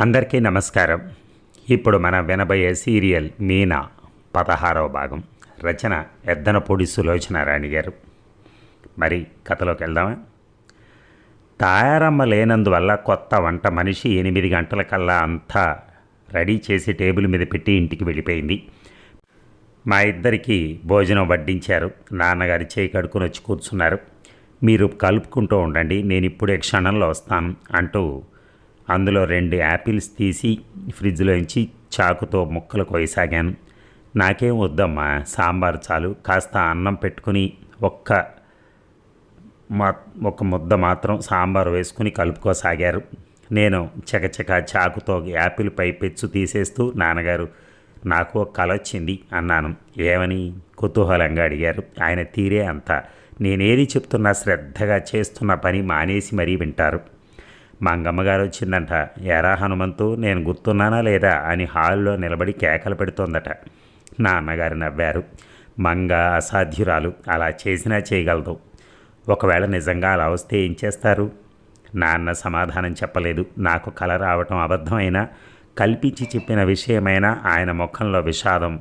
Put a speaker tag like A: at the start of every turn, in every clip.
A: అందరికీ నమస్కారం. ఇప్పుడు మనం వినబోయే సీరియల్ మీనా పదహారవ భాగం. రచన ఎద్దనపూడి సులోచన రాణి గారు. మరి కథలోకి వెళ్దామా? తాయారమ్మ లేనందువల్ల కొత్త వంట మనిషి ఎనిమిది గంటలకల్లా అంతా రెడీ చేసి టేబుల్ మీద పెట్టి ఇంటికి వెళ్ళిపోయింది. మా ఇద్దరికి భోజనం వడ్డించారు. నాన్నగారి చేయి కడుక్కుని వచ్చి కూర్చున్నారు. మీరు కలుపుకుంటూ ఉండండి నేను ఇప్పుడే క్షణంలో వస్తాను అంటూ అందులో రెండు యాపిల్స్ తీసి ఫ్రిడ్జ్లోంచి చాకుతో ముక్కలు కోయసాగాను. నాకేం వద్దమ్మా సాంబార్ చాలు. కాస్త అన్నం పెట్టుకుని ఒక్క మా ఒక ముద్ద మాత్రం సాంబార్ వేసుకుని కలుపుకోసాగారు. నేను చకచక చాకుతో యాపిల్ పై పెచ్చు తీసేస్తూ నాన్నగారు నాకు ఒక కల వచ్చింది అన్నాను. ఏమని? కుతూహలంగా అడిగారు. ఆయన తీరే అంత. నేనేది చెప్తున్నా శ్రద్ధగా చేస్తున్న పని మానేసి మరీ వింటారు. మంగమ్మగారు వచ్చిందంట ఎరా హనుమంతు నేను గుర్తున్నానా లేదా? అని హాల్లో నిలబడి కేకలు పెడుతోందట. నాన్నగారు నవ్వారు. మంగ అసాధ్యురాలు. అలా చేసినా చేయగలదు. ఒకవేళ నిజంగా అలా వస్తే ఏం చేస్తారు? నాన్న సమాధానం చెప్పలేదు. నాకు కల రావటం అబద్ధమైనా? కల్పించి చెప్పిన విషయమైనా? ఆయన ముఖంలో విషాదం.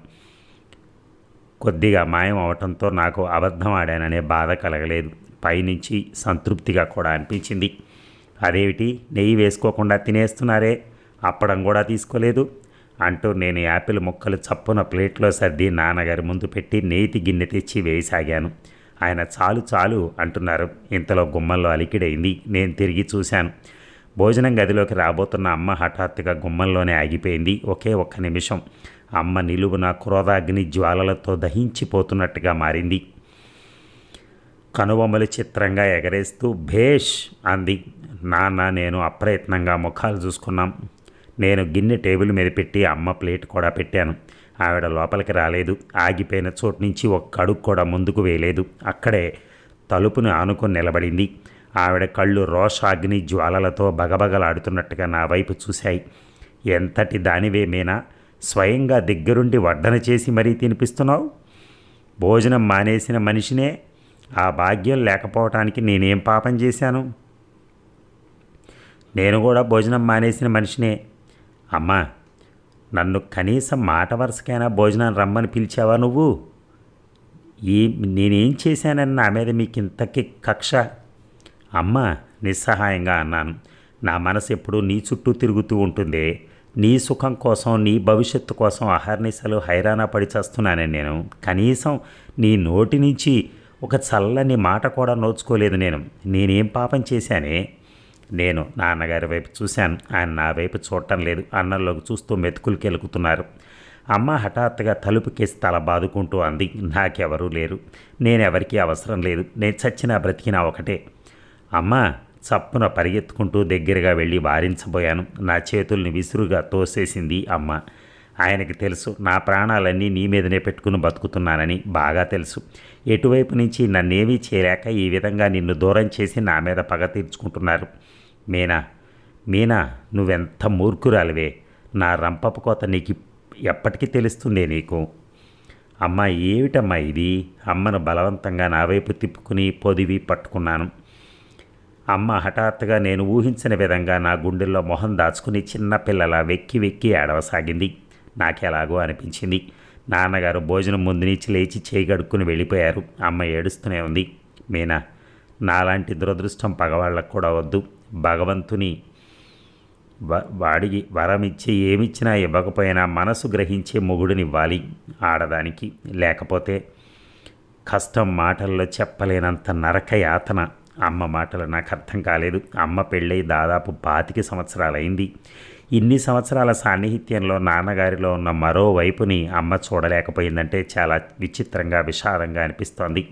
A: కొద్దిగా మాయం అవటంతో నాకు అబద్ధం ఆడాననే బాధ కలగలేదు. పైనుంచి సంతృప్తిగా కూడా అనిపించింది. అదేమిటి? నెయ్యి వేసుకోకుండా తినేస్తున్నారే? అప్పడం కూడా తీసుకోలేదు. అంటూ నేను యాపిల్ ముక్కలు చప్పున ప్లేట్లో సర్ది నాన్నగారి ముందు పెట్టి నేతి గిన్నె తెచ్చి వేయసాగాను. ఆయన చాలు చాలు అంటున్నారు. ఇంతలో గుమ్మంలో అలికిడైంది. నేను తిరిగి చూశాను. భోజనం గదిలోకి రాబోతున్న అమ్మ హఠాత్తుగా గుమ్మంలోనే ఆగిపోయింది. ఒకే ఒక్క నిమిషం. అమ్మ నిలువున క్రోధాగ్ని జ్వాలలతో దహించిపోతున్నట్టుగా మారింది. కనుబొమ్మలు చిత్రంగా ఎగరేస్తూ భేష్ అంది. నాన్న నేను అప్రయత్నంగా ముఖాలు చూసుకున్నాం. నేను గిన్నె టేబుల్ మీద పెట్టి అమ్మ ప్లేట్ కూడా పెట్టాను. ఆవిడ లోపలికి రాలేదు. ఆగిపోయిన చోటు నుంచి ఒక్క అడుగు కూడా ముందుకు వేయలేదు. అక్కడే తలుపును ఆనుకొని నిలబడింది. ఆవిడ కళ్ళు రోషాగ్ని జ్వాలలతో బగబగలాడుతున్నట్టుగా నా వైపు చూశాయి. ఎంతటి దానివేమేనా స్వయంగా దగ్గరుండి వడ్డన చేసి మరీ తినిపిస్తున్నావు? భోజనం మానేసిన మనిషినే ఆ భాగ్యం లేకపోవటానికి నేనేం పాపం చేశాను? నేను కూడా భోజనం మానేసిన మనిషినే. అమ్మా నన్ను కనీసం మాట వరుసకైనా భోజనం రమ్మని పిలిచావా నువ్వు? ఈ నేనేం చేశానని నా మీద మీకు ఇంతకి కక్ష? అమ్మ నిస్సహాయంగా అన్నాను. నా మనసు ఎప్పుడూ నీ చుట్టూ తిరుగుతూ ఉంటుంది. నీ సుఖం కోసం నీ భవిష్యత్తు కోసం అహర్నిశలు హైరాణ పడి చేస్తున్నాను నేను. కనీసం నీ నోటి నుంచి ఒక చల్లని మాట కూడా నోచుకోలేదు నేను. నేనేం పాపం చేశానే? నేను నాన్నగారి వైపు చూశాను. ఆయన నా వైపు చూడటం లేదు. అన్నంలోకి చూస్తూ మెతుకులు కెలుకుతున్నారు అమ్మ హఠాత్తుగా తలుపుకేసి తల బాదుకుంటూ అంది. నాకెవరూ లేరు. నేనెవరికీ అవసరం లేదు. నేను చచ్చినా బ్రతికినా ఒకటే. అమ్మ చప్పున పరిగెత్తుకుంటూ దగ్గరగా వెళ్ళి వారించబోయాను. నా చేతుల్ని విసురుగా తోసేసింది అమ్మ. ఆయనకి తెలుసు నా ప్రాణాలన్నీ నీ మీదనే పెట్టుకుని బతుకుతున్నానని బాగా తెలుసు. ఎటువైపు నుంచి నన్నేమీ చేయలేక ఈ విధంగా నిన్ను దూరం చేసి నా మీద పగ తీర్చుకుంటున్నారు. మీనా మీనా నువ్వెంత మూర్ఖురాలివే. నా రంపపు కోత నీకు ఎప్పటికీ తెలుస్తుందే నీకు? అమ్మ ఏమిటమ్మా ఇది? అమ్మను బలవంతంగా నా వైపు తిప్పుకుని పొదివి పట్టుకున్నాను. అమ్మ హఠాత్తుగా నేను ఊహించిన విధంగా నా గుండెల్లో మొహం దాచుకుని చిన్నపిల్లల వెక్కి వెక్కి ఏడవసాగింది. నాకెలాగో అనిపించింది. నాన్నగారు భోజనం ముందు నుంచి లేచి చేయి కడుక్కుని వెళ్ళిపోయారు. అమ్మ ఏడుస్తూనే ఉంది. మీనా నాలాంటి దురదృష్టం పగవాళ్ళకు కూడా వద్దు. భగవంతుని వాడికి వరం ఇచ్చి ఏమిచ్చినా ఇవ్వకపోయినా మనసు గ్రహించే మొగుడునివ్వాలి ఆడదానికి. లేకపోతే కష్టం మాటల్లో చెప్పలేనంత నరక యాతన అమ్మ మాటలు నాకు అర్థం కాలేదు. అమ్మ పెళ్ళై దాదాపు పాతిక సంవత్సరాలైంది. ఇన్ని సంవత్సరాల సాన్నిహిత్యంలో నాన్నగారిలో ఉన్న మరో వైపుని అమ్మ చూడలేకపోయిందంటే చాలా విచిత్రంగా విషాదంగా అనిపిస్తోంది.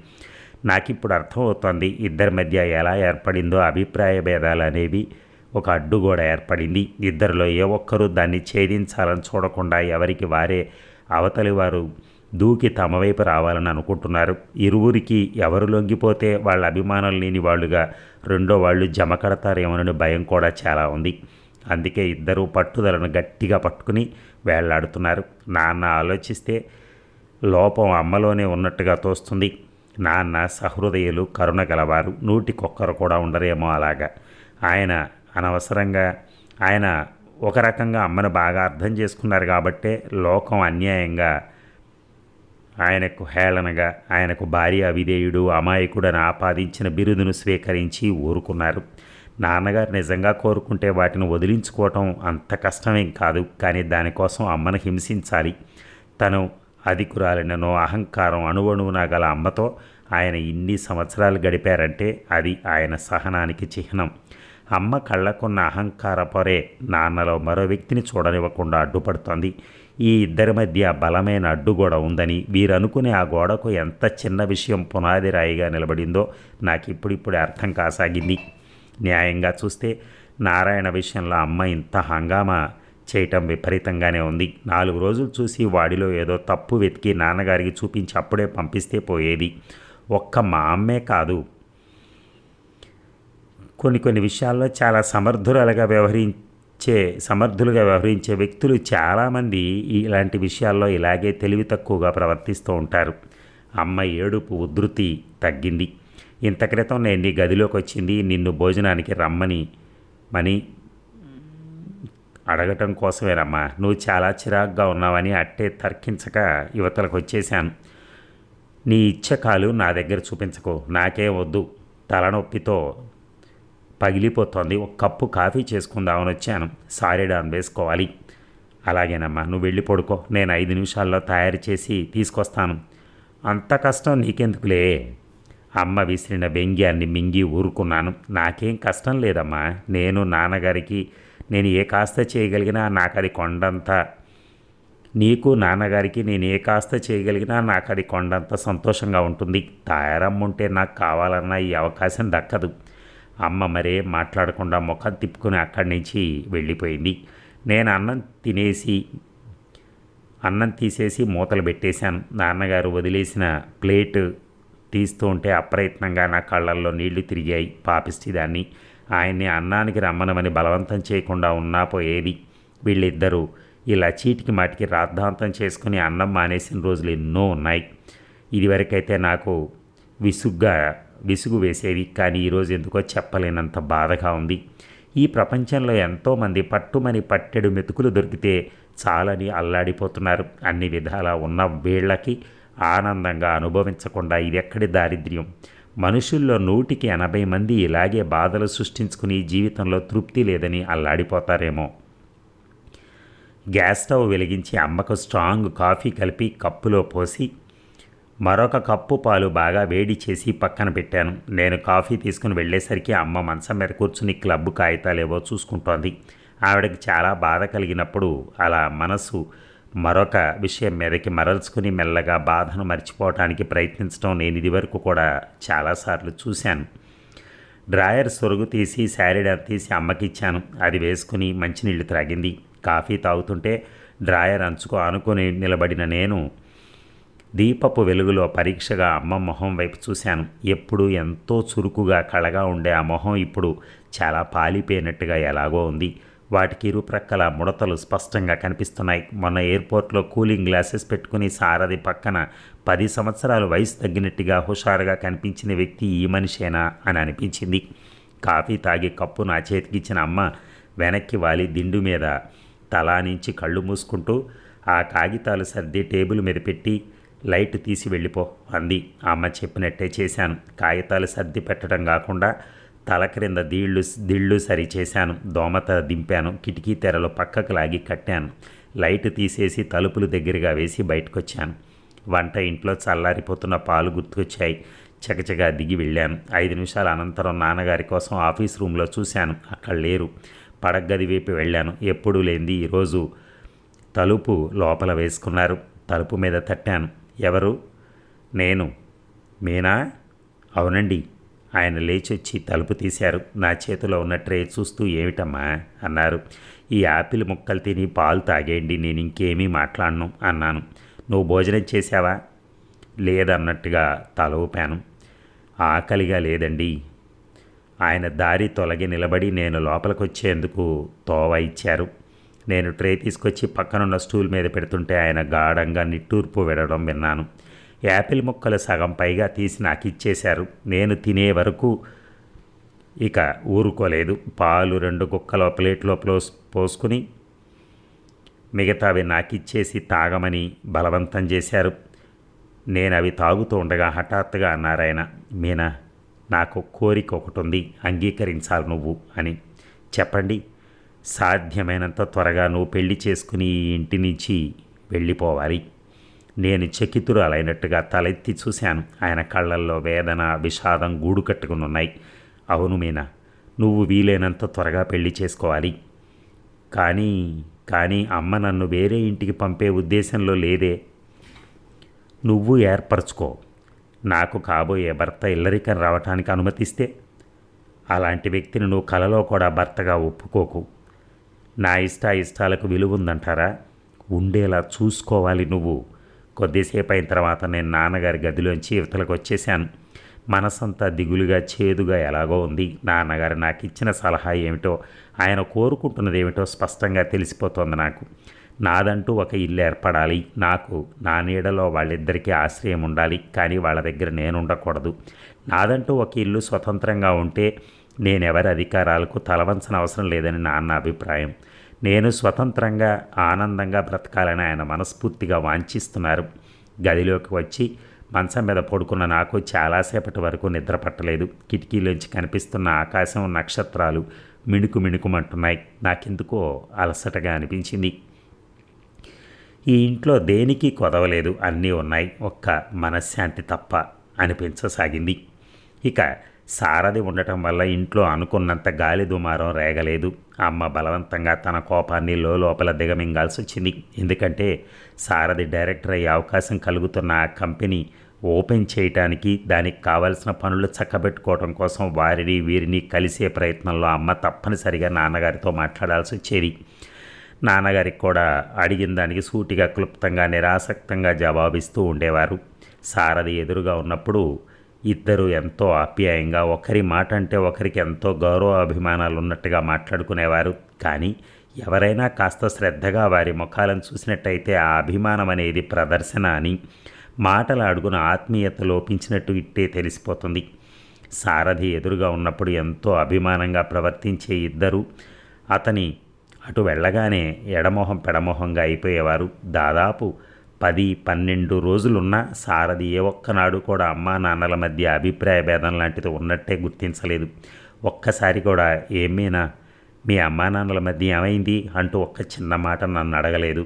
A: నాకు ఇప్పుడు అర్థమవుతోంది ఇద్దరి మధ్య ఎలా ఏర్పడిందో అభిప్రాయ భేదాలు అనేవి ఒక అడ్డుగోడ ఏర్పడింది. ఇద్దరిలో ఏ ఒక్కరూ దాన్ని ఛేదించాలని చూడకుండా ఎవరికి వారే అవతలి వారు దూకి తమ వైపు రావాలని అనుకుంటున్నారు. ఇరువురికి ఎవరు లొంగిపోతే వాళ్ళ అభిమానం లేని వాళ్ళుగా రెండో వాళ్ళు జమ కడతారేమోనని భయం కూడా చాలా ఉంది. అందుకే ఇద్దరూ పట్టుదలను గట్టిగా పట్టుకుని వేళ్ళాడుతున్నారు. నాన్న ఆలోచిస్తే లోపం అమ్మలోనే ఉన్నట్టుగా తోస్తుంది. నాన్న సహృదయులు కరుణ గలవారు నూటికొక్కరు కూడా ఉండరేమో అలాగా. ఆయన అనవసరంగా ఆయన ఒక రకంగా అమ్మను బాగా అర్థం చేసుకున్నారు కాబట్టే లోకం అన్యాయంగా ఆయనకు హేళనగా ఆయనకు భార్య విధేయుడు అమాయకుడని ఆపాదించిన బిరుదును స్వీకరించి ఊరుకున్నారు. నాన్నగారు నిజంగా కోరుకుంటే వాటిని వదిలించుకోవటం అంత కష్టమేం కాదు కానీ దానికోసం అమ్మను హింసించాలి. తను అధికురాలిననో అహంకారం అణువణువున గల అమ్మతో ఆయన ఇన్ని సంవత్సరాలు గడిపారంటే అది ఆయన సహనానికి చిహ్నం. అమ్మ కళ్ళకున్న అహంకార పొరే నాన్నలో మరో వ్యక్తిని చూడనివ్వకుండా అడ్డుపడుతోంది. ఈ ఇద్దరి మధ్య బలమైన అడ్డుగోడ ఉందని వీరనుకునే ఆ గోడకు ఎంత చిన్న విషయం పునాది రాయిగా నిలబడిందో నాకు ఇప్పుడిప్పుడే అర్థం కాసాగింది. న్యాయంగా చూస్తే నారాయణ విషయంలో అమ్మ ఇంత హంగామా చేయటం విపరీతంగానే ఉంది. నాలుగు రోజులు చూసి వాడిలో ఏదో తప్పు వెతికి నాన్నగారికి చూపించి అప్పుడే పంపిస్తే పోయేది. ఒక్క మా అమ్మే కాదు. కొన్ని కొన్ని విషయాల్లో చాలా సమర్థురాలుగా వ్యవహరించే సమర్థులుగా వ్యవహరించే వ్యక్తులు చాలామంది ఇలాంటి విషయాల్లో ఇలాగే తెలివి తక్కువగా ప్రవర్తిస్తూ ఉంటారు. అమ్మ ఏడుపు ఉధృతి తగ్గింది. ఇంత క్రితం నేను నీ గదిలోకి వచ్చింది నిన్ను భోజనానికి రమ్మని మని అడగటం కోసమేనమ్మా. నువ్వు చాలా చిరాగ్గా ఉన్నావని అట్టే తర్కించక యువతలకు వచ్చేశాను. నీ ఇచ్చకాలు నా దగ్గర చూపించకు. నాకేం వద్దు. తలనొప్పితో పగిలిపోతోంది. ఒక కప్పు కాఫీ చేసుకుందామని వచ్చాను. సారీ డాన్ వేసుకోవాలి. అలాగేనమ్మా. నువ్వు వెళ్ళి పడుకో. నేను ఐదు నిమిషాల్లో తయారు చేసి తీసుకొస్తాను. అంత కష్టం నీకెందుకులే? అమ్మ విసిరిన వ్యంగ్యాన్ని మింగి ఊరుకున్నాను. నాకేం కష్టం లేదమ్మా. నేను నాన్నగారికి నేను ఏ కాస్త చేయగలిగినా నాకు అది కొండంత. నీకు నాన్నగారికి నేను ఏ కాస్త చేయగలిగినా నాకు అది కొండంత సంతోషంగా ఉంటుంది. తాయారమ్మ ఉంటే నాకు కావాలన్న ఈ అవకాశం దక్కదు. అమ్మ మరే మాట్లాడకుండా ముఖం తిప్పుకుని అక్కడి నుంచి వెళ్ళిపోయింది. నేను అన్నం తినేసి అన్నం తీసేసి మూతలు పెట్టేశాను. నాన్నగారు వదిలేసిన ప్లేటు తీస్తూ ఉంటే అప్రయత్నంగా నా కళ్ళల్లో నీళ్ళు తిరిగాయి. పాపిష్టిదాన్ని. ఆయన్ని అన్నానికి రమ్మనమని బలవంతం చేయకుండా ఉన్నా పోయేది. వీళ్ళిద్దరూ ఇలా చీటికి మాటికి రాద్ధాంతం చేసుకుని అన్నం మానేసిన రోజులు ఎన్నో ఉన్నాయి. ఇదివరకైతే నాకు విసుగ్గా విసుగు వేసేది. కానీ ఈరోజు ఎందుకో చెప్పలేనంత బాధగా ఉంది. ఈ ప్రపంచంలో ఎంతోమంది పట్టుమని పట్టెడు మెతుకులు దొరికితే చాలని అల్లాడిపోతున్నారు. అన్ని విధాలా ఉన్న వీళ్ళకి ఆనందంగా అనుభవించకుండా ఇది ఎక్కడి దారిద్ర్యం? మనుషుల్లో నూటికి ఎనభై మంది ఇలాగే బాధలు సృష్టించుకుని జీవితంలో తృప్తి లేదని అల్లాడిపోతారేమో. గ్యాస్ స్టవ్ వెలిగించి అమ్మకు స్ట్రాంగ్ కాఫీ కలిపి కప్పులో పోసి మరొక కప్పు పాలు బాగా వేడి చేసి పక్కన పెట్టాను. నేను కాఫీ తీసుకుని వెళ్ళేసరికి అమ్మ మంచం మీద కూర్చుని క్లబ్ కాగితాలేవో చూసుకుంటోంది. ఆవిడకి చాలా బాధ కలిగినప్పుడు అలా మనసు మరొక విషయం మీదకి మరల్చుకుని మెల్లగా బాధను మర్చిపోవటానికి ప్రయత్నించడం నేను ఇదివరకు కూడా చాలాసార్లు చూశాను. డ్రాయర్ సొరుగు తీసి శారీడర్ తీసి అమ్మకిచ్చాను. అది వేసుకుని మంచినీళ్ళు త్రాగింది. కాఫీ తాగుతుంటే డ్రాయర్ అంచుకో అనుకుని నిలబడిన నేను దీపపు వెలుగులో పరీక్షగా అమ్మ మొహం వైపు చూశాను. ఎప్పుడు ఎంతో చురుకుగా కళగా ఉండే ఆ మొహం ఇప్పుడు చాలా పాలిపోయినట్టుగా ఎలాగో ఉంది. వాటికి ఇరుప్రక్కల ముడతలు స్పష్టంగా కనిపిస్తున్నాయి. మొన్న ఎయిర్పోర్ట్లో కూలింగ్ గ్లాసెస్ పెట్టుకుని సారథి పక్కన పది సంవత్సరాలు వయసు తగ్గినట్టుగా హుషారుగా కనిపించిన వ్యక్తి ఈ మనిషేనా అని అనిపించింది. కాఫీ తాగి కప్పు నా చేతికిచ్చిన అమ్మ వెనక్కి వాలి దిండు మీద తలా నుంచి కళ్ళు మూసుకుంటూ ఆ కాగితాలు సర్ది టేబుల్ మీద పెట్టి లైట్ తీసి వెళ్ళిపో అంది. అమ్మ చెప్పినట్టే చేశాను. కాగితాలు సర్ది పెట్టడం కాకుండా తల క్రింద దీళ్ళు దిళ్ళు సరి చేశాను దోమత దింపాను. కిటికీ తెరలు పక్కకు లాగి కట్టాను. లైట్ తీసేసి తలుపులు దగ్గరగా వేసి బయటకొచ్చాను. వంట ఇంట్లో చల్లారిపోతున్న పాలు గుర్తుకొచ్చాయి. చకచగా దిగి వెళ్ళాను. ఐదు నిమిషాల అనంతరం నాన్నగారి కోసం ఆఫీస్ రూమ్లో చూశాను. అక్కడ లేరు. పడగది వైపు వెళ్ళాను. ఎప్పుడూ లేనిది ఈరోజు తలుపు లోపల వేసుకున్నారు. తలుపు మీద తట్టాను. ఎవరు? నేను? మీనా? అవునండి. ఆయన లేచొచ్చి తలుపు తీశారు. నా చేతిలో ఉన్న ట్రే చూస్తూ ఏమిటమ్మా? అన్నారు. ఈ యాపిల్ ముక్కలు తిని పాలు తాగేయండి నేను ఇంకేమీ మాట్లాడను అన్నాను. నువ్వు భోజనం చేశావా? లేదన్నట్టుగా తల ఊపాను. ఆకలిగా లేదండి. ఆయన దారి తొలగి నిలబడి నేను లోపలికి వచ్చేందుకు తోవ ఇచ్చారు. నేను ట్రే తీసుకొచ్చి పక్కనున్న స్టూల్ మీద పెడుతుంటే ఆయన గాఢంగా నిట్టూర్పు విడడం విన్నాను. యాపిల్ ముక్కలు సగం పైగా తీసి నాకు ఇచ్చేశారు నేను తినే వరకు ఇక ఊరుకోలేదు. పాలు రెండు కుక్కల ప్లేట్లో పోసుకుని మిగతావి నాకిచ్చేసి తాగమని బలవంతం చేశారు. నేను అవి తాగుతూ ఉండగా హఠాత్తుగా అన్నారాయన మీనా నాకు కోరిక ఒకటి ఉంది అంగీకరించాలి నువ్వు అని. చెప్పండి. సాధ్యమైనంత త్వరగా నువ్వు పెళ్ళి చేసుకుని ఈ ఇంటి నుంచి వెళ్ళిపోవాలి. నేను చకితురాలైనట్టుగా తలెత్తి చూశాను. ఆయన కళ్ళల్లో వేదన విషాదం గూడు కట్టుకుని ఉన్నాయి అవును మీనా నువ్వు వీలైనంత త్వరగా పెళ్ళి చేసుకోవాలి. కానీ కానీ అమ్మ నన్ను వేరే ఇంటికి పంపే ఉద్దేశంలో లేదే. నువ్వు ఏర్పరచుకో. నాకు కాబోయే భర్త ఇల్లరికం రావటానికి అనుమతిస్తే. అలాంటి వ్యక్తిని నువ్వు కలలో కూడా భర్తగా ఒప్పుకోకు. నా ఇష్ట ఇష్టాలకు విలువ ఉందంటారా? ఉండేలా చూసుకోవాలి నువ్వు. కొద్దిసేపు అయిన తర్వాత నేను నాన్నగారి గదిలోంచి ఇవతలకు వచ్చేసాను మనసంతా దిగులుగా చేదుగా ఎలాగో ఉంది. నాన్నగారు నాకు ఇచ్చిన సలహా ఏమిటో ఆయన కోరుకుంటున్నది ఏమిటో స్పష్టంగా తెలిసిపోతోంది నాకు. నాదంటూ ఒక ఇల్లు ఏర్పడాలి. నాకు నా నీడలో వాళ్ళిద్దరికీ ఆశ్రయం ఉండాలి. కానీ వాళ్ళ దగ్గర నేను ఉండకూడదు నాదంటూ ఒక ఇల్లు స్వతంత్రంగా ఉంటే నేనెవరి అధికారాలకు తలవంచన అవసరం లేదని నాన్న అభిప్రాయం. నేను స్వతంత్రంగా ఆనందంగా బ్రతకాలని ఆయన మనస్ఫూర్తిగా వాంఛిస్తున్నారు. గదిలోకి వచ్చి మంచం మీద పడుకున్న నాకు చాలాసేపటి వరకు నిద్ర పట్టలేదు. కిటికీలోంచి కనిపిస్తున్న ఆకాశం నక్షత్రాలు మిణుకు మిణుకుమంటున్నాయి. నాకెందుకో అలసటగా అనిపించింది. ఈ ఇంట్లో దేనికి కొదవలేదు. అన్నీ ఉన్నాయి. ఒక్క మనశ్శాంతి తప్ప అనిపించసాగింది. ఇక సారథి ఉండటం వల్ల ఇంట్లో అనుకున్నంత గాలి దుమారం రేగలేదు. అమ్మ బలవంతంగా తన కోపాన్ని లోపల దిగమింగాల్సి వచ్చింది ఎందుకంటే సారథి డైరెక్టర్ అయ్యే అవకాశం కలుగుతున్న ఆ కంపెనీ ఓపెన్ చేయటానికి దానికి కావాల్సిన పనులు చక్కబెట్టుకోవడం కోసం వారిని వీరిని కలిసే ప్రయత్నంలో అమ్మ తప్పనిసరిగా నాన్నగారితో మాట్లాడాల్సి వచ్చేది నాన్నగారికి కూడా అడిగిన దానికి సూటిగా క్లుప్తంగా నిరాసక్తంగా జవాబిస్తూ ఉండేవారు. సారథి ఎదురుగా ఉన్నప్పుడు ఇద్దరు ఎంతో ఆప్యాయంగా ఒకరి మాట అంటే ఒకరికి ఎంతో గౌరవ అభిమానాలు ఉన్నట్టుగా మాట్లాడుకునేవారు. కానీ ఎవరైనా కాస్త శ్రద్ధగా వారి ముఖాలను చూసినట్టయితే ఆ అభిమానం అనేది ప్రదర్శన అని మాటల అడుగున ఆత్మీయత లోపించినట్టు ఇట్టే తెలిసిపోతుంది. సారథి ఎదురుగా ఉన్నప్పుడు ఎంతో అభిమానంగా ప్రవర్తించే ఇద్దరు అతని అటు వెళ్ళగానే ఎడమొహం పెడమొహంగా అయిపోయేవారు. దాదాపు పది పన్నెండు రోజులున్న సారథి ఏ ఒక్కనాడు కూడా అమ్మా నాన్నల మధ్య అభిప్రాయ భేదం లాంటిది ఉన్నట్టే గుర్తించలేదు. ఒక్కసారి కూడా ఏమైనా? మీ అమ్మా నాన్నల మధ్య ఏమైంది? అంటూ ఒక్క చిన్న మాట నన్ను అడగలేదు.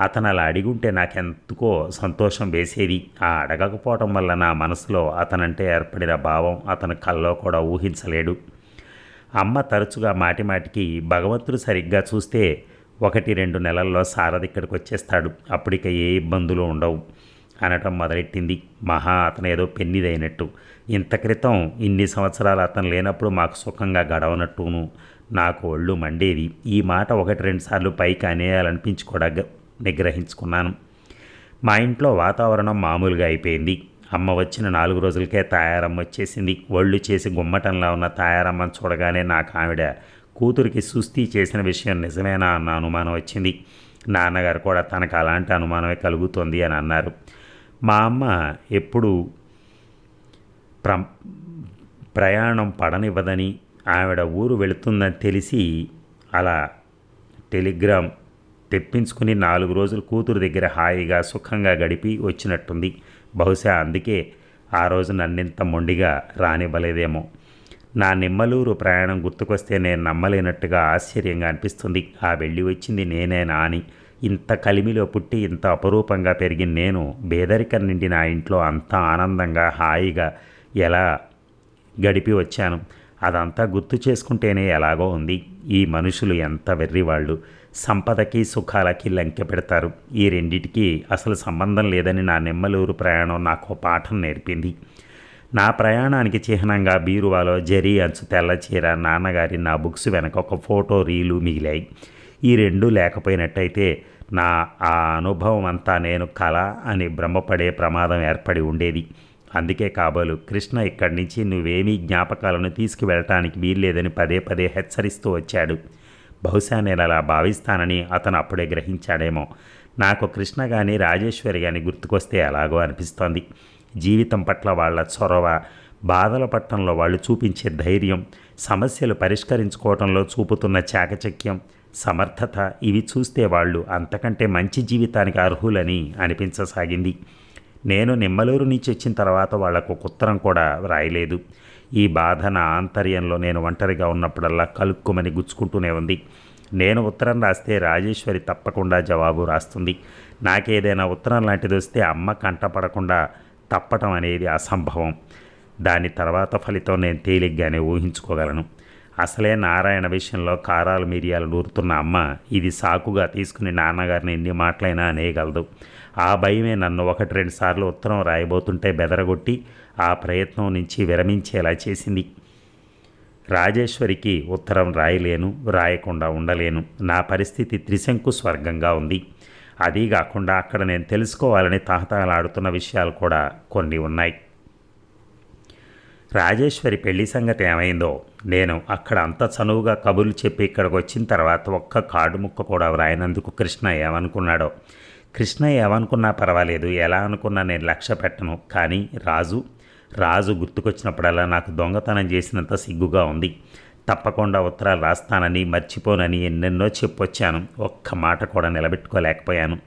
A: అతను అలా అడిగుంటే నాకెందుకో సంతోషం వేసేది. ఆ అడగకపోవటం వల్ల నా మనసులో అతనంటే ఏర్పడిన భావం అతను కల్లో కూడా ఊహించలేడు అమ్మ తరచుగా మాటిమాటికి భగవంతుడు సరిగ్గా చూస్తే ఒకటి రెండు నెలల్లో సారథి ఇక్కడికి వచ్చేస్తాడు. అప్పటిక ఏ ఇబ్బందులు ఉండవు. అనటం మొదలెట్టింది. మహా అతను ఏదో పెన్నిదైనట్టు. ఇంత క్రితం ఇన్ని సంవత్సరాలు అతను లేనప్పుడు మాకు సుఖంగా గడవనట్టును. నాకు ఒళ్ళు మండేది. ఈ మాట ఒకటి రెండు సార్లు పైకి అనేయాలనిపించుకోడా నిగ్రహించుకున్నాను. మా ఇంట్లో వాతావరణం మామూలుగా అయిపోయింది. అమ్మ వచ్చిన నాలుగు రోజులకే తాయారమ్మ వచ్చేసింది. ఒళ్ళు చేసి గుమ్మటంలా ఉన్న తాయారమ్మను చూడగానే నాకు ఆవిడ కూతురికి సుస్థి చేసిన విషయం నిజమేనా అన్న అనుమానం వచ్చింది. నాన్నగారు కూడా తనకు అలాంటి అనుమానమే కలుగుతుంది అని అన్నారు. మా అమ్మ ఎప్పుడు ప్ర ప్రయాణం పడనివ్వదని ఆవిడ ఊరు వెళుతుందని తెలిసి అలా టెలిగ్రామ్ తెప్పించుకుని నాలుగు రోజులు కూతురు దగ్గర హాయిగా సుఖంగా గడిపి వచ్చినట్టుంది. బహుశా అందుకే ఆ రోజు నన్నింత మొండిగా రానివ్వలేదేమో. నా నిమ్మలూరు ప్రయాణం గుర్తుకొస్తే నేను నమ్మలేనట్టుగా ఆశ్చర్యంగా అనిపిస్తుంది. ఆ వెళ్ళి వచ్చింది నేనేనా అని ఇంత కలిమిలో పుట్టి ఇంత అపరూపంగా పెరిగిన నేను బేదరికం నిండి నా ఇంట్లో అంత ఆనందంగా హాయిగా ఎలా గడిపి వచ్చాను? అదంతా గుర్తు చేసుకుంటేనే ఎలాగో ఉంది. ఈ మనుషులు ఎంత వెర్రివాళ్ళు. సంపదకి సుఖాలకి లంకె పెడతారు. ఈ రెండిటికి అసలు సంబంధం లేదని నా నెమ్మలూరు ప్రయాణం నాకు పాఠం నేర్పింది. నా ప్రయాణానికి చిహ్నంగా బీరువాలో జరీ అంచు తెల్ల చీర నాన్నగారి నా బుక్స్ వెనక ఒక ఫోటో రీలు మిగిలాయి. ఈ రెండు లేకపోయినట్టయితే నా ఆ అనుభవం అంతా నేను కళ అని భ్రమపడే ప్రమాదం ఏర్పడి ఉండేది. అందుకే కాబోలు కృష్ణ ఇక్కడి నుంచి నువ్వేమీ జ్ఞాపకాలను తీసుకువెళ్ళటానికి వీల్లేదని పదే పదే హెచ్చరిస్తూ వచ్చాడు. బహుశా నేను అలా భావిస్తానని అతను అప్పుడే గ్రహించాడేమో. నాకు కృష్ణ కానీ రాజేశ్వరి కానీ గుర్తుకొస్తే ఎలాగో అనిపిస్తోంది. జీవితం పట్ల వాళ్ళ చొరవ బాధల పట్టణంలో వాళ్ళు చూపించే ధైర్యం సమస్యలు పరిష్కరించుకోవడంలో చూపుతున్న చాకచక్యం సమర్థత ఇవి చూస్తే వాళ్ళు అంతకంటే మంచి జీవితానికి అర్హులని అనిపించసాగింది. నేను నిమ్మలూరు నుంచి వచ్చిన తర్వాత వాళ్ళకు ఉత్తరం కూడా రాయలేదు. ఈ బాధ నా ఆంతర్యంలో నేను ఒంటరిగా ఉన్నప్పుడల్లా కలుక్కుమని గుచ్చుకుంటూనే ఉంది. నేను ఉత్తరం రాస్తే రాజేశ్వరి తప్పకుండా జవాబు రాస్తుంది. నాకేదైనా ఉత్తరం లాంటిది వస్తే అమ్మ కంటపడకుండా తప్పటం అనేది అసంభవం. దాని తర్వాత ఫలితం నేను తేలిగ్గానే ఊహించుకోగలను. అసలే నారాయణ విషయంలో కారాలు మిరియాలు నూరుతున్న అమ్మ ఇది సాకుగా తీసుకుని నాన్నగారిని ఎన్ని మాటలైనా అనేయగలదు. ఆ భయమే నన్ను ఒకటి రెండు సార్లు ఉత్తరం రాయబోతుంటే బెదరగొట్టి ఆ ప్రయత్నం నుంచి విరమించేలా చేసింది. రాజేశ్వరికి ఉత్తరం రాయలేను రాయకుండా ఉండలేను. నా పరిస్థితి త్రిశంకు స్వర్గంగా ఉంది. అదీ కాకుండా అక్కడ నేను తెలుసుకోవాలని తహతహలాడుతున్న విషయాలు కూడా కొన్ని ఉన్నాయి. రాజేశ్వరి పెళ్ళి సంగతి ఏమైందో నేను అక్కడ అంత చనువుగా కబుర్లు చెప్పి ఇక్కడికి వచ్చిన తర్వాత ఒక్క కార్డు ముక్క కూడా వ్రాయనందుకు కృష్ణ ఏమనుకున్నాడో. కృష్ణ ఏమనుకున్నా పర్వాలేదు ఎలా అనుకున్నా నేను లక్ష్య పెట్టను. కానీ రాజు రాజు గుర్తుకొచ్చినప్పుడల్లా నాకు దొంగతనం చేసినంత సిగ్గుగా ఉంది. తప్పకుండా ఉత్తరాలు రాస్తానని మర్చిపోనని ఎన్నెన్నో చెప్పొచ్చాను. ఒక్క మాట కూడా నిలబెట్టుకోలేకపోయాను.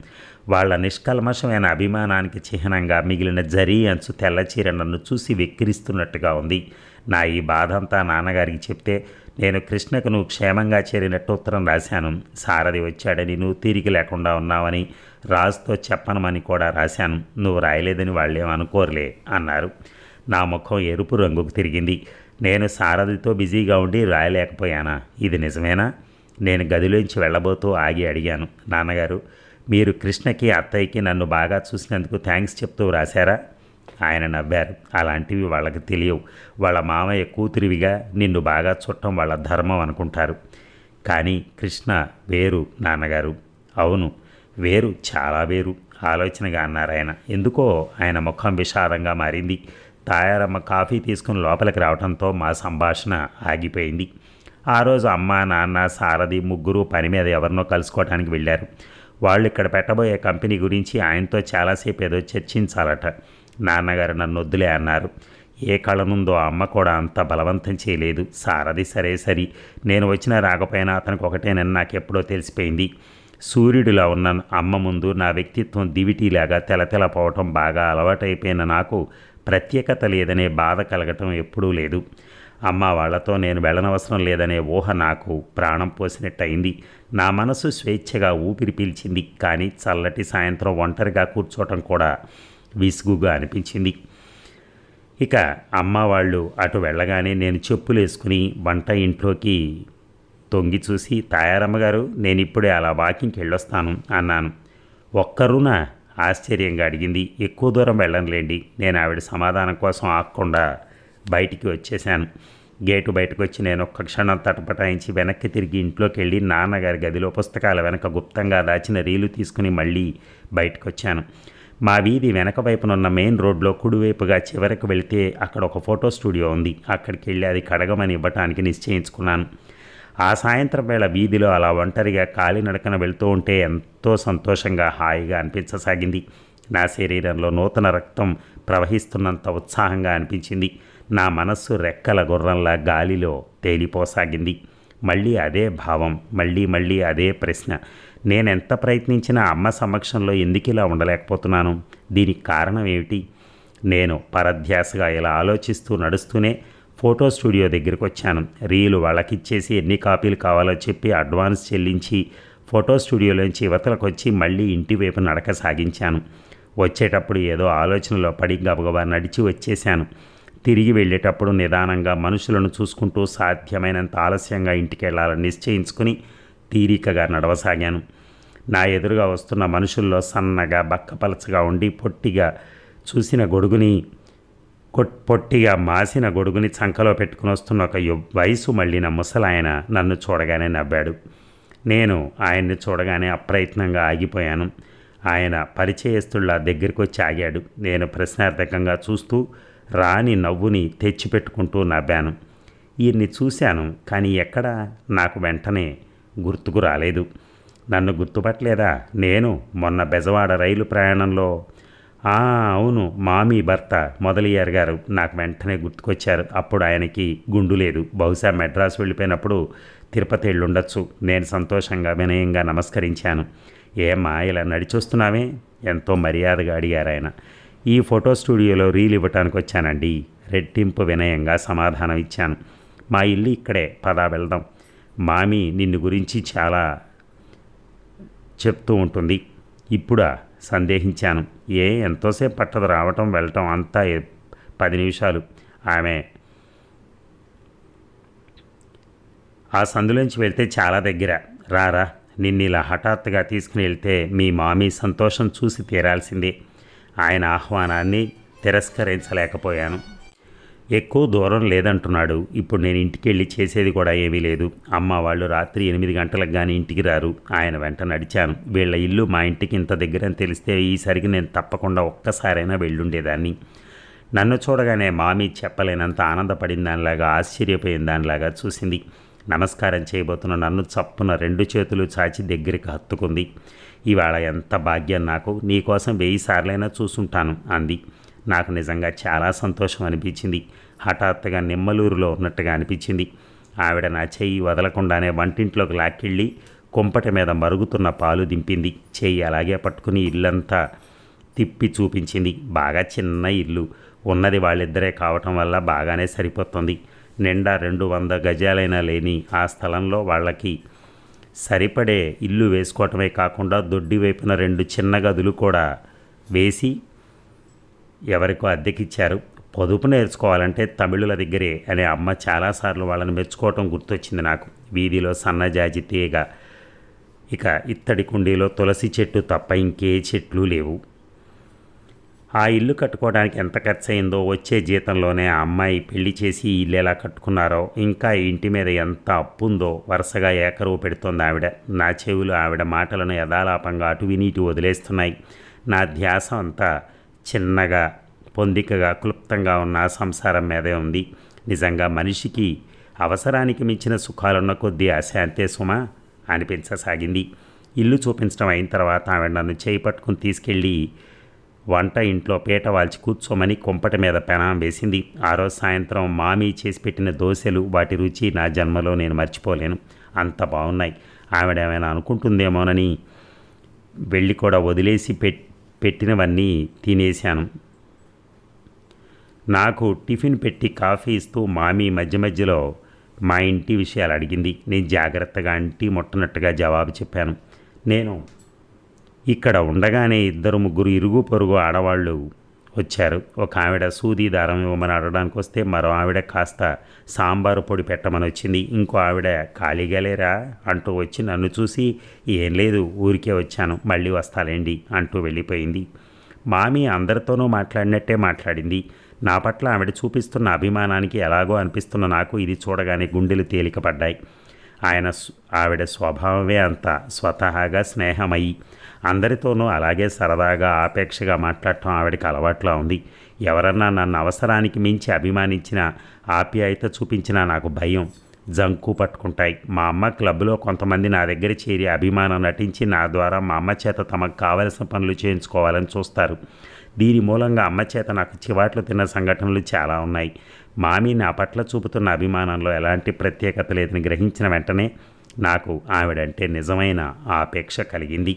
A: వాళ్ళ నిష్కల్మషమైన అభిమానానికి చిహ్నంగా మిగిలిన జరీ అంచు తెల్లచీర నన్ను చూసి వెక్కిరిస్తున్నట్టుగా ఉంది. నా ఈ బాధ అంతా నాన్నగారికి చెప్తే నేను కృష్ణకు నువ్వు క్షేమంగా చేరినట్టు ఉత్తరం రాశాను. సారథి వచ్చాడని నువ్వు తీరిక లేకుండా ఉన్నావని రాజుతో చెప్పనమని కూడా రాశాను. నువ్వు రాయలేదని వాళ్ళేం అనుకోరులే అన్నారు. నా ముఖం ఎరుపు రంగుకు తిరిగింది. నేను సారథితో బిజీగా ఉండి రాయలేకపోయానా? ఇది నిజమేనా? నేను గదిలోంచి వెళ్ళబోతూ ఆగి అడిగాను. నాన్నగారు మీరు కృష్ణకి అత్తయ్యకి నన్ను బాగా చూసినందుకు థ్యాంక్స్ చెప్తూ రాశారా? ఆయన నవ్వారు. అలాంటివి వాళ్ళకి తెలియవు. వాళ్ళ మామయ్య కూతురివిగా నిన్ను బాగా చుట్టం వాళ్ళ ధర్మం అనుకుంటారు. కానీ కృష్ణ వేరు నాన్నగారు. అవును వేరు చాలా వేరు. ఆలోచనగా అన్నారు ఆయన. ఎందుకో ఆయన ముఖం విషాదంగా మారింది. తాయారమ్మ కాఫీ తీసుకుని లోపలికి రావడంతో మా సంభాషణ ఆగిపోయింది. ఆ రోజు అమ్మ నాన్న సారథి ముగ్గురు పని మీద ఎవరినో కలుసుకోవడానికి వెళ్ళారు. వాళ్ళు ఇక్కడ పెట్టబోయే కంపెనీ గురించి ఆయనతో చాలాసేపు ఏదో చర్చించాలట. నాన్నగారు నన్ను వద్దులే అన్నారు. ఏ కళనుందో అమ్మ కూడా అంత బలవంతం చేయలేదు. సారథి సరే సరి నేను వచ్చినా రాకపోయినా అతనికి ఒకటేనని నాకెప్పుడో తెలిసిపోయింది. సూర్యుడిలా ఉన్న అమ్మ ముందు నా వ్యక్తిత్వం దివిటీలాగా తెలతెలపోవటం బాగా అలవాటైపోయిన నాకు ప్రత్యేకత లేదనే బాధ కలగటం ఎప్పుడూ లేదు. అమ్మ వాళ్ళతో నేను వెళ్ళనవసరం లేదనే ఊహ నాకు ప్రాణం పోసినట్టయింది. నా మనసు స్వేచ్ఛగా ఊపిరి పీల్చింది. కానీ చల్లటి సాయంత్రం ఒంటరిగా కూర్చోవటం కూడా విసుగుగా అనిపించింది. ఇక అమ్మ వాళ్ళు అటు వెళ్ళగానే నేను చెప్పులు వేసుకుని వంట ఇంట్లోకి తొంగి చూసి తాయారమ్మ గారు నేను ఇప్పుడే అలా వాకింగ్కి వెళ్ళొస్తాను అన్నాను. ఒక్కరునా ఆశ్చర్యంగా అడిగింది. ఎక్కువ దూరం వెళ్ళనులేండి. నేను ఆవిడ సమాధానం కోసం ఆగకుండా బయటికి వచ్చేశాను. గేటు బయటకు వచ్చి నేను ఒక్క క్షణం తటపటాయించి వెనక్కి తిరిగి ఇంట్లోకి వెళ్ళి నాన్నగారి గదిలో పుస్తకాల వెనక గుప్తంగా దాచిన రీలు తీసుకుని మళ్ళీ బయటకు వచ్చాను మా వీధి వెనక వైపునున్న మెయిన్ రోడ్లో కుడివైపుగా చివరికి వెళితే అక్కడ ఒక ఫోటో స్టూడియో ఉంది. అక్కడికి వెళ్ళి అది కడగమని ఇవ్వటానికి నిశ్చయించుకున్నాను. ఆ సాయంత్రం వేళ వీధిలో అలా ఒంటరిగా కాలినడకన వెళ్తూ ఉంటే ఎంతో సంతోషంగా హాయిగా అనిపించసాగింది. నా శరీరంలో నూతన రక్తం ప్రవహిస్తున్నంత ఉత్సాహంగా అనిపించింది. నా మనస్సు రెక్కల గుర్రంలా గాలిలో తేలిపోసాగింది. మళ్ళీ అదే భావం మళ్ళీ మళ్ళీ అదే ప్రశ్న. నేనెంత ప్రయత్నించినా అమ్మ సమక్షంలో ఎందుకు ఇలా ఉండలేకపోతున్నాను? దీనికి కారణం ఏమిటి? నేను పరధ్యాసగా ఇలా ఆలోచిస్తూ నడుస్తూనే ఫోటో స్టూడియో దగ్గరికి వచ్చాను. రీలు వాళ్ళకిచ్చేసి ఎన్ని కాపీలు కావాలో చెప్పి అడ్వాన్స్ చెల్లించి ఫోటో స్టూడియోలోంచి యువతలకు వచ్చి మళ్ళీ ఇంటి వైపు నడక సాగించాను. వచ్చేటప్పుడు ఏదో ఆలోచనలో పడి గబగబా నడిచి వచ్చేశాను. తిరిగి వెళ్ళేటప్పుడు నిదానంగా మనుషులను చూసుకుంటూ సాధ్యమైనంత ఆలస్యంగా ఇంటికి వెళ్ళాలని నిశ్చయించుకుని తీరికగా నడవసాగాను. నా ఎదురుగా వస్తున్న మనుషుల్లో సన్నగా బక్కపలచగా ఉండి పొట్టిగా చూసిన గొడుగుని పొట్టిగా మాసిన గొడుగుని చంకలో పెట్టుకుని వస్తున్న ఒక వయసు మళ్ళిన ముసలాయన నన్ను చూడగానే నవ్వాడు. నేను ఆయన్ని చూడగానే అప్రయత్నంగా ఆగిపోయాను. ఆయన పరిచయస్తుళ్ళ దగ్గరికి వచ్చి ఆగాడు. నేను ప్రశ్నార్థకంగా చూస్తూ రాని నవ్వుని తెచ్చిపెట్టుకుంటూ నవ్వాను. ఈయన్ని చూశాను కానీ ఎక్కడ నాకు వెంటనే గుర్తుకు రాలేదు. నన్ను గుర్తుపట్టలేదా? నేను మొన్న బెజవాడ రైలు ప్రయాణంలో అవును మామీ భర్త మొదలయ్యారు గారు. నాకు వెంటనే గుర్తుకొచ్చారు. అప్పుడు ఆయనకి గుండు లేదు. బహుశా మెడ్రాస్ వెళ్ళిపోయినప్పుడు తిరుపతి వెళ్ళుండొచ్చు. నేను సంతోషంగా వినయంగా నమస్కరించాను. ఏమ్మా ఇలా నడిచొస్తున్నావే? ఎంతో మర్యాదగా అడిగారు ఆయన. ఈ ఫోటో స్టూడియోలో రీల్ ఇవ్వటానికి వచ్చానండి. రెట్టింపు వినయంగా సమాధానం ఇచ్చాను. మా ఇల్లు ఇక్కడే. పదా వెళ్దాం. మామి నిన్ను గురించి చాలా చెప్తూ ఉంటుంది. ఇప్పుడా? సందేహించాను. ఏ ఎంతోసేపు పట్టదు రావటం వెళ్ళటం అంతా పది నిమిషాలు. ఆమె ఆ సందులోంచి వెళ్తే చాలా దగ్గర. రారా నిన్ను ఇలా హఠాత్తుగా తీసుకుని వెళ్తే మీ మామీ సంతోషం చూసి తీరాల్సిందే. ఆయన ఆహ్వానాన్ని తిరస్కరించలేకపోయాను. ఎక్కువ దూరం లేదంటున్నాడు. ఇప్పుడు నేను ఇంటికి వెళ్ళి చేసేది కూడా ఏమీ లేదు. అమ్మ వాళ్ళు రాత్రి ఎనిమిది గంటలకు కానీ ఇంటికి రారు. ఆయన వెంట నడిచాను. వీళ్ళ ఇల్లు మా ఇంటికి ఇంత దగ్గర అని తెలిస్తే ఈసరికి నేను తప్పకుండా ఒక్కసారైనా వెళ్ళుండేదాన్ని. నన్ను చూడగానే మామీ చెప్పలేనంత ఆనందపడిన దానిలాగా ఆశ్చర్యపోయిన దానిలాగా చూసింది. నమస్కారం చేయబోతున్న నన్ను చప్పున రెండు చేతులు చాచి దగ్గరికి హత్తుకుంది. ఇవాళ ఎంత భాగ్యం నాకు. నీకోసం వెయ్యి సార్లైనా చూసుంటాను అంది. నాకు నిజంగా చాలా సంతోషం అనిపించింది. హఠాత్తుగా నిమ్మలూరులో ఉన్నట్టుగా అనిపించింది. ఆవిడ నా చెయ్యి వదలకుండానే వంటింట్లోకి లాక్కెళ్ళి కుంపటి మీద మరుగుతున్న పాలు దింపింది. చెయ్యి అలాగే పట్టుకుని ఇల్లంతా తిప్పి చూపించింది. బాగా చిన్న ఇల్లు. ఉన్నది వాళ్ళిద్దరే కావటం వల్ల బాగానే సరిపోతుంది. నిండా రెండు వంద గజాలైనా లేని ఆ స్థలంలో వాళ్ళకి సరిపడే ఇల్లు వేసుకోవటమే కాకుండా దొడ్డి వైపున రెండు చిన్న గదులు కూడా వేసి ఎవరికో అద్దెకిచ్చారు. పొదుపు నేర్చుకోవాలంటే తమిళుల దగ్గరే అనే అమ్మ చాలాసార్లు వాళ్ళని మెచ్చుకోవటం గుర్తొచ్చింది నాకు. వీధిలో సన్నజాజి తీగ. ఇక ఇత్తడి కుండీలో తులసి చెట్టు తప్ప ఇంకే చెట్లు లేవు. ఆ ఇల్లు కట్టుకోవడానికి ఎంత ఖర్చు అయిందో వచ్చే జీతంలోనే ఆ అమ్మాయి పెళ్ళి చేసి ఇల్లు ఎలా కట్టుకున్నారో ఇంకా ఇంటి మీద ఎంత అప్పుందో వరుసగా ఏకరువు పెడుతోంది ఆవిడ. నా చెవులు ఆవిడ మాటలను యథాలాపంగా అటు వినీటి వదిలేస్తున్నాయి. నా ధ్యాస అంతా చిన్నగా పొందికగా క్లుప్తంగా ఉన్న సంసారం మీదే ఉంది. నిజంగా మనిషికి అవసరానికి మించిన సుఖాలున్న కొద్దీ అశాంతే సుమ? అనిపించసాగింది. ఇల్లు చూపించడం అయిన తర్వాత ఆవిడ నన్ను చేయి పట్టుకుని తీసుకెళ్ళి వంట ఇంట్లో పీట వాల్చి కూర్చోమని కొంపటి మీద పెనాం వేసింది. ఆ రోజు సాయంత్రం మామీ చేసి పెట్టిన దోశలు వాటి రుచి నా జన్మలో నేను మర్చిపోలేను. అంత బాగున్నాయి ఆవిడ ఏమైనా అనుకుంటుందేమోనని వెళ్ళి కూడా వదిలేసి పెట్టి పెట్టినవన్నీ తినేశాను. నాకు టిఫిన్ పెట్టి కాఫీ ఇస్తూ మామీ మధ్య మధ్యలో మా ఇంటి విషయాలు అడిగింది. నేను జాగ్రత్తగా అంటి ముట్టనట్టుగా జవాబు చెప్పాను. నేను ఇక్కడ ఉండగానే ఇద్దరు ముగ్గురు ఇరుగు పొరుగు ఆడవాళ్ళు వచ్చారు. ఒక ఆవిడ సూది దారం ఇవ్వమని అడగడానికి వస్తే మరో ఆవిడ కాస్త సాంబారు పొడి పెట్టమని వచ్చింది. ఇంకో ఆవిడ ఖాళీగా లేరా? అంటూ వచ్చి నన్ను చూసి ఏం లేదు ఊరికే వచ్చాను మళ్ళీ వస్తాలేండి అంటూ వెళ్ళిపోయింది. మామి అందరితోనూ మాట్లాడినట్టే మాట్లాడింది. నా పట్ల ఆవిడ చూపిస్తున్న అభిమానానికి ఎలాగో అనిపిస్తున్న నాకు ఇది చూడగానే గుండెలు తేలికపడ్డాయి. ఆయన ఆవిడ స్వభావమే అంత స్వతహాగా స్నేహమయ్యి అందరితోనూ అలాగే సరదాగా ఆపేక్షగా మాట్లాడటం ఆవిడకి అలవాట్లా ఉంది. ఎవరన్నా నన్ను అవసరానికి మించి అభిమానించిన ఆప్యాయత చూపించినా నాకు భయం. జంకు పట్టుకుంటాయి. మా అమ్మ క్లబ్లో కొంతమంది నా దగ్గర చేరి అభిమానం నటించి నా ద్వారా మా అమ్మ చేత తమకు కావలసిన పనులు చేయించుకోవాలని చూస్తారు. దీని మూలంగా అమ్మ చేత నాకు చివాట్లు తిన్న సంఘటనలు చాలా ఉన్నాయి. మామి నా పట్ల చూపుతున్న అభిమానంలో ఎలాంటి ప్రత్యేకత లేదని గ్రహించిన వెంటనే నాకు ఆవిడంటే నిజమైన ఆపేక్ష కలిగింది.